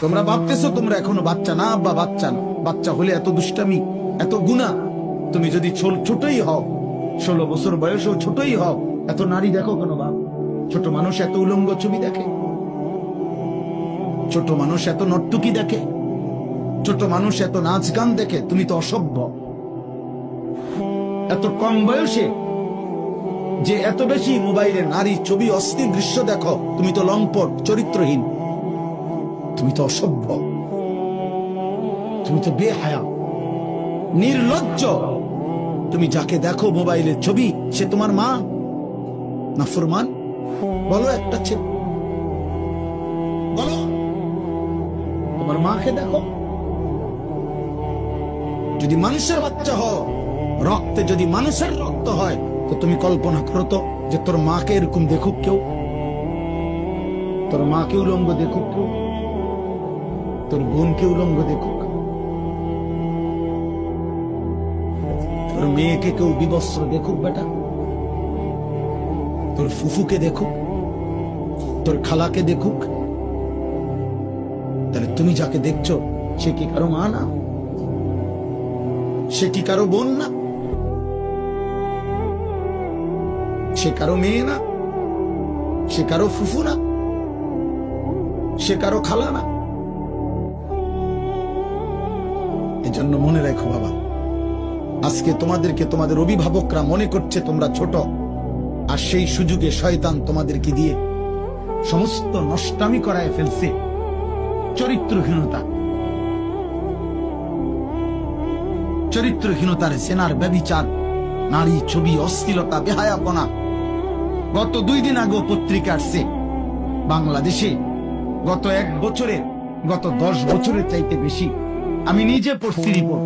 তোমরা ভাবতেছো তোমরা এখনও বাচ্চা না, আব্বা, বাচ্চা না। বাচ্চা হলে এত দুষ্টামি, এত গুণা। তুমি যদি ছোটই হও, ষোলো বছর বয়সেও ছোটই হও, এত নারী দেখো কেন বাপ? ছোট মানুষ এত উলঙ্গ ছবি দেখে। ছোট মানুষ এত নর্তুকি দেখে। ছোট মানুষ এত নাচ গান দেখে, তুমি তো অসভ্য। এত কম বয়সে যে এত বেশি মোবাইলে নারী ছবি, অস্থির দৃশ্য দেখো, তুমি তো লম্পট, চরিত্রহীন। তুমি তো অসভ্য। তুমি তো বেহায়া, নির্লজ্জ। তুমি যাকে দেখো মোবাইলের ছবি, সে তোমার মা না ফুরমান? বলো একটা ছেলে। বলো, তোমার মাকে দেখো। যদি মানুষের বাচ্চা হও, রক্তে যদি মানুষের রক্ত হয়, তো তুমি কল্পনা করো তো যে তোর মাকে এরকম দেখুক কেউ। তোর মাকে উলঙ্গ দেখুক কেউ। তোর বোনকে উলঙ্গ দেখুক তোর মেয়েকে কেউ বিবস্ত্র দেখুক বেটা। তোর ফুফুকে দেখুক। তোর খালাকে দেখুক। তাহলে তুমি যাকে দেখছ, সে কি কারও মা না? সে কি কারও বোন না? সে কারও মেয়ে না? সে কারও ফুফু না? সে কারও খালা না? এজন্য মনে রেখো বাবা। আজকে তোমাদেরকে তোমাদের অভিভাবকরা মনে করছে তোমরা ছোট, আর সেই সুযোগে শয়তান তোমাদেরকে দিয়ে সমস্ত নষ্টামি করায় ফেলছে। চরিত্রহীনতা। চরিত্রহীনতার সেনার ব্যবিচার নারী ছবি অস্থিরতা বেহায়াপনা। গত দুই দিন আগেও পত্রিকা আসছে। বাংলাদেশে গত এক বছরে, গত দশ বছরের চাইতে বেশি আমি নিজে পড়ছি রিপোর্ট।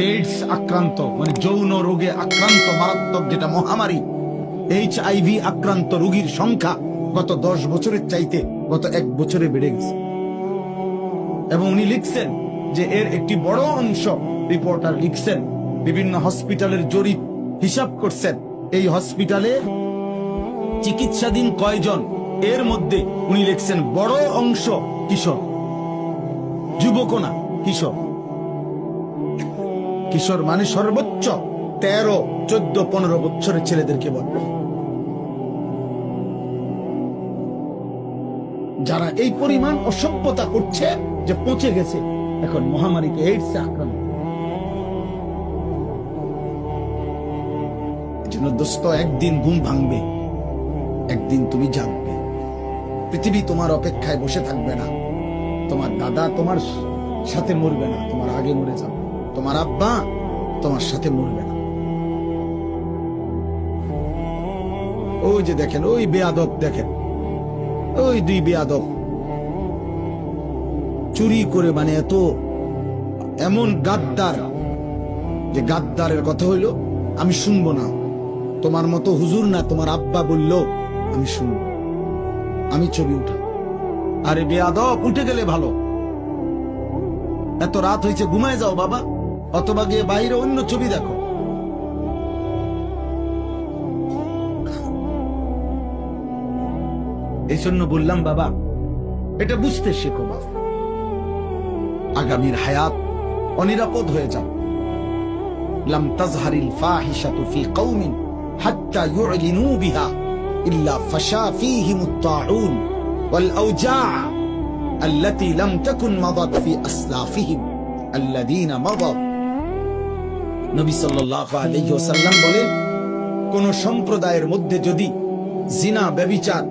এইডস আক্রান্ত মানে যৌন রোগে আক্রান্ত, মারাত্মক যেটা মহামারী। এইচ আইভি আক্রান্ত রোগীর সংখ্যা গত দশ বছরের চাইতে গত এক বছরে বেড়ে গেছে। এবং উনি লিখছেন যে এর একটি বড় অংশ রিপোর্টার লিখছেন, বিভিন্ন হসপিটালের জরিপ হিসাব করছেন। এই হসপিটালে চিকিৎসাধীন কয়জন? এর মধ্যে উনি লিখছেন বড় অংশ কিশোর যুবক না, কিশোর। কিশোর মানে সর্বোচ্চ তেরো, চোদ্দ, পনেরো বছরের ছেলেদেরকে বলবে যারা এই পরিমাণ অসভ্যতা করছে যে পচে গেছে, এখন মহামারীতে এইডসে আক্রান্ত। একদিন ঘুম ভাঙবে, একদিন তুমি জাগবে। পৃথিবী তোমার অপেক্ষায় বসে থাকবে না। তোমার দাদা তোমার সাথে মরবে না, তোমার আগে মরে যাবে। তোমার আব্বা তোমার সাথে মরবে না। ওই যে দেখেন, ওই বেয়াদব দেখেন। ওই দুই বেয়াদব চুরি করে মানে এত এমন গাদ্দার যে গাদ্দারের কথা হইল, আমি শুনব না। তোমার মতো হুজুর না, তোমার আব্বা বলল, আমি শুনব। আমি ছবি উঠা আরে বেয়াদব, উঠে গেলে ভালো। এত রাত হয়েছে, ঘুমায় যাও বাবা। অথবা গিয়ে বাইরে অন্য ছবি দেখো এই জন্য বললাম বাবা এটা বুঝতে শেখো বাবা আগামীর হায়াত অনিরাপদ হয়ে যাও لم تظهر الفاحشة في قوم حتى يعلنوا بها إلا فشا فيهم الطاعون والأوجاع التي لم تكن مضت في أسلافهم الذين مضوا নবী সাল্লাল্লাহু আলাইহি ওয়াসাল্লাম বলেন, কোন সম্প্রদায়ের মধ্যে যদি জিনা ব্যভিচার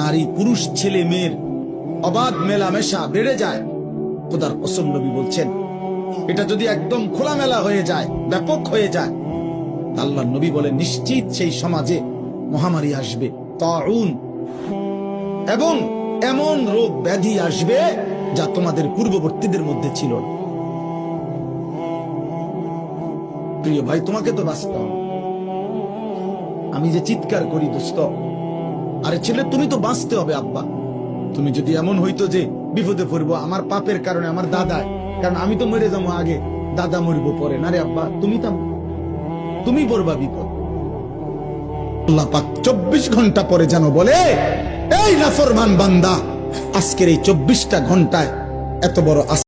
নারী, পুরুষ, ছেলে, মেয়ের অবাধ মেলামেশা বেড়ে যায়, খোদার কসম নবী বলছেন, এটা যদি একদম খোলামেলা হয়ে যায়, ব্যাপক হয়ে যায় আল্লাহ নবী বলে নিশ্চিত সেই সমাজে মহামারী আসবে এবং এমন রোগ ব্যাধি আসবে যা তোমাদের পূর্ববর্তীদের মধ্যে ছিল না। প্রিয় ভাই, তোমাকে তো বাঁচতে। আমি যে চিৎকার করি দোস্ত আরে ছেলে, তুমি তো বাঁচতে হবে, আব্বা। তুমি যদি এমন হইতো যে বিপদে পড়ব, আমার পাপের কারণে, আমার দাদায় কারণ আমি তো মরে যাব আগে, দাদা মরবো পরে। না রে আব্বা, তুমি তো তুমি পড়বা বিপদ। চব্বিশ ঘণ্টা পরে যেন বলে, এই নাফরমান বান্দা, আজকের এই চব্বিশটা ঘন্টায় এত বড়